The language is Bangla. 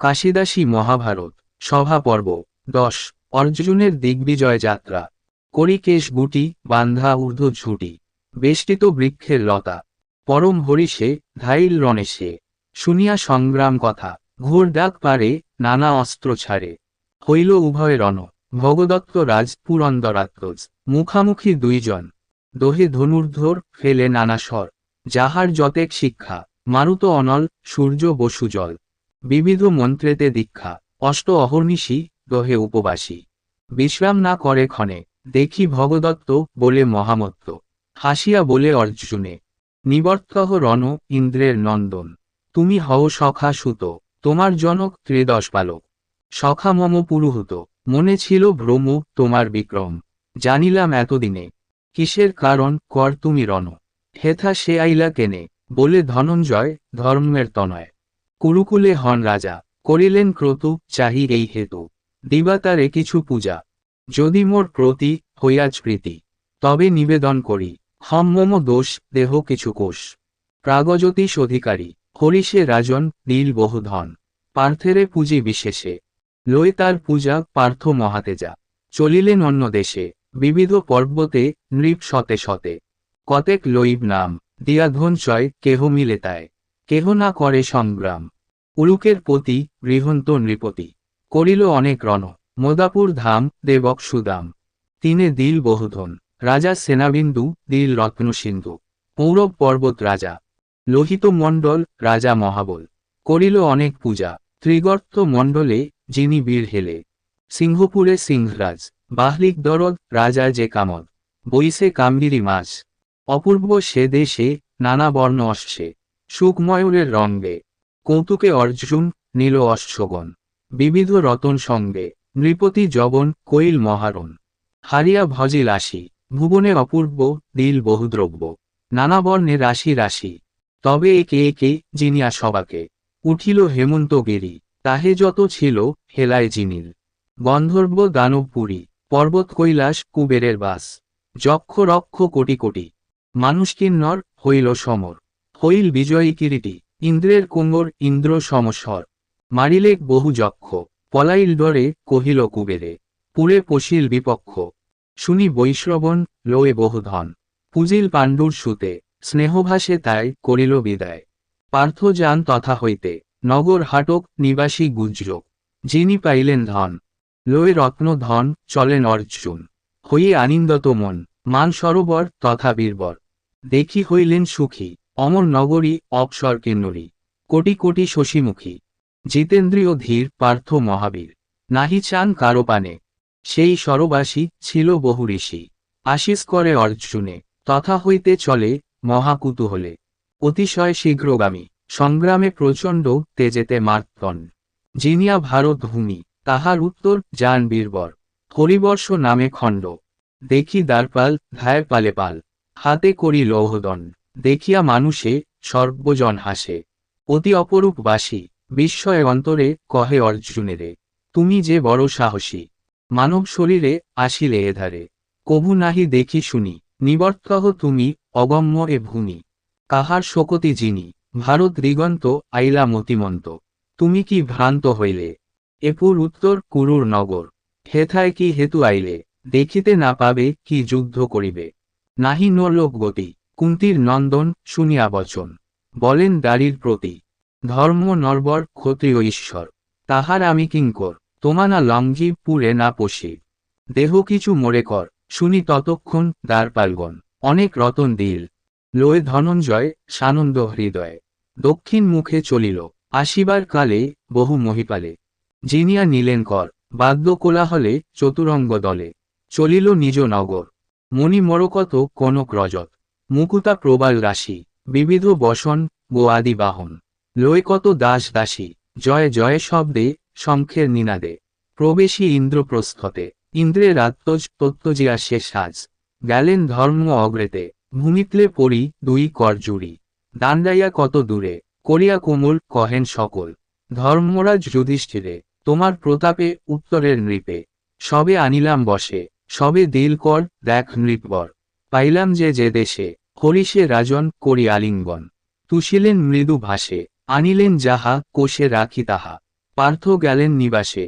কাশিদাসী মহাভারত, সভা পর্ব, দশ, অর্জুনের দিগ্বিজয় যাত্রা, করিকেশ গুটি, বান্ধা ঊর্ধ্ব ঝুটি, বেষ্টিত বৃক্ষের লতা, পরম হরিষে, ধাইল রণেশে, শুনিয়া সংগ্রাম কথা, ঘোর ডাক পারে, নানা অস্ত্র ছাড়ে, হইল উভয় রণ, ভগদত্ত রাজ পুরন্দরাত্মজ মুখামুখি দুইজন, দোহে ধনুর্ধর ফেলে নানা স্বর, যাহার যতেক শিক্ষা, মারুত অনল সূর্য বসু জল বিবিধ মন্ত্রেতে দীক্ষা, অষ্ট অহর্নিশি দহে উপবাসী। বিশ্রাম না করে ক্ষণে, দেখি ভগদত্ত বলে মহামত্ত। হাসিয়া বলে অর্জুনে, নিবর্তহ রণ ইন্দ্রের নন্দন। তুমি হও সখা সুত, তোমার জনক ত্রিদশ বালক সখা মম পুরুহুত, মনে ছিল ভ্রম তোমার বিক্রম। জানিলাম এতদিনে, কিসের কারণ কর তুমি রণ। হেথা সে আইলা কেনে, বলে ধনঞ্জয় ধর্মের তনয়। কুরুকুলে হন রাজা, করিলেন ক্রতু, চাহি এই হেতু। দিবাতারে কিছু পূজা। যদি মোর প্রতি হইয়াজ প্রীতি তবে নিবেদন করি। হম মম দোষ, দেহ কিছু কোষ। প্রাগজ্যোতিষ অধিকারী, হরিষে রাজন, নীল বহু ধন। পার্থেরে পুঁজি বিশেষে। লই তার পূজা, পার্থ মহাতেজা। চলিলেন অন্য দেশে। বিবিধ পর্বতে নৃপ শতে শতে। কতেক লইব নাম, দিয়া ধনচয় কেহ মিলে তাই কেহ না করে সংগ্রাম। উলুকের পতি গৃহন্ত নৃপতি। করিল অনেক রণ। মোদাপুর ধাম, দেবক সুদাম। তিনে দিল বহুধন। রাজা সেনাবিন্দু, দিল রত্ন সিন্ধু। পৌরব পর্বত রাজা। লোহিত মণ্ডল, রাজা মহাবল। করিল অনেক পূজা। ত্রিগর্ত মণ্ডলে যিনি বীর হেলে। সিংহপুরে সিংহরাজ। বাহলিক দরদ, রাজা যে কামদ। বইসে কাম্বিরি মাছ। অপূর্ব সে দেশে নানা বর্ণ অশ্বে। সুখময়ূরের রঙ্গে। কৌতুকে অর্জুন, নীল অশ্বগণ। বিবিধ রতন সঙ্গে। নৃপতি জবন কৈল মহারণ। হারিয়া ভজিল আসি ভুবনে অপূর্ব দিল বহুদ্রব্য। নানা বর্ণে রাশি রাশি। তবে একে একে জিনিয়া সবাকে। উঠিল হেমন্ত গিরি। তাহে যত ছিল, হেলায় জিনিল গন্ধর্ব দানবপুরী পর্বত কৈলাস, কুবেরের বাস। যক্ষ রক্ষ কোটি কোটি। মানুষ কিন্নর হইল সমর। হইল বিজয়ী কিরিটি, ইন্দ্রের কুঙ্গর ইন্দ্র সমস্বর। মারিলেক বহু যক্ষ, পলাইল ডরে কহিল কুবেরে, পুরে পশিল বিপক্ষ। শুনি বৈশ্রবণ, লোয়ে বহু ধন। পুজিল পাণ্ডুর সুতে, স্নেহভাসে তাই করিল বিদায়। পার্থ যান তথা হইতে, নগর হাটক নিবাসী গুজ্রক, যিনি পাইলেন ধন। লয়ে রত্ন ধন চলেন অর্জুন। হইয়ে আনিন্দত মন, মান সরোবর তথা বীরবর। দেখি হইলেন সুখী। অমর নগরী অপসর কিন্নরী কোটি কোটি শশীমুখী। জিতেন্দ্রীয় ধীর পার্থ মহাবীর। নাহি চান কারও পানে। সেই সরবাসী ছিল বহু ঋষি। আশিস করে অর্জুনে। তথা হইতে চলে মহাকুতূহলে। অতিশয় শীঘ্রগামী। সংগ্রামে প্রচণ্ড তেজেতে মার্তন। জিনিয়া ভারত ভূমি তাহার উত্তর যান বীরবর। হরিবর্ষ নামে খণ্ড। দেখি দ্বারপাল, ধায় পালে পাল। হাতে করি লৌহদণ্ড দেখিয়া মানুষে সর্বজন হাসে। অতি অপরূপ বাসী, বিস্ময় অন্তরে কহে অর্জুনেরে, তুমি যে বড় সাহসী। মানব শরীরে আসিলে এধারে। কভু নাহি দেখি শুনি, নিবর্তহ তুমি অগম্য এ ভূমি। কাহার শোকতি যিনি ভারত দিগন্ত আইলা মতিমন্ত। তুমি কি ভ্রান্ত হইলে? এপুর উত্তর কুরুর নগর। হেথায় কি হেতু আইলে? দেখিতে না পাবে কি যুদ্ধ করিবে? নাহি নোর লোক গতি। কুন্তির নন্দন শুনিয়া বচন, বলেন দাড়ির প্রতি, ধর্ম নরবর ক্ষত্রিয় ঈশ্বর, তাহার আমি কিঙ্কর, তোমানা লঙ্ঘি পুরে না পশি দেহ কিছু মোরে কর, শুনি ততক্ষণ দ্বারপালগণ অনেক রতন দিল। লয়ে ধনঞ্জয়, সানন্দ হৃদয়, দক্ষিণ মুখে চলিল, আসিবার কালে বহু মহিপালে। জিনিয়া নিলেন কর, বাদ্য কোলাহলে চতুরঙ্গ দলে, চলিল নিজ নগর। মণি মরকত কনক রজত মুকুতা প্রবাল রাশি, বিবিধ বসন গো আদি বাহন লয় কত দাস দাসী, জয় জয় শব্দে, শঙ্খের নিনাদে। প্রবেশী ইন্দ্রপ্রস্থতে ইন্দ্রের আত্মজ তত্ত্বজিয়া শেষ সাজ। গেলেন ধর্ম অগ্রেতে, ভূমিতলে পড়ি দুই কর জুড়ি। দান্ডাইয়া কত দূরে, করিয়া কোমল কহেন সকল। ধর্মরাজ যুধিষ্ঠিরে, তোমার প্রতাপে উত্তরের নৃপে। সবে আনিলাম বসে, সবে দিল কর দেখ নৃপবর। পাইলাম যে যে দেশে হরিষে রাজন করি আলিঙ্গন। তুষিলেন মৃদু ভাসে আনিলেন যাহা কোষে রাখি তাহা। পার্থ গেলেন নিবাসে।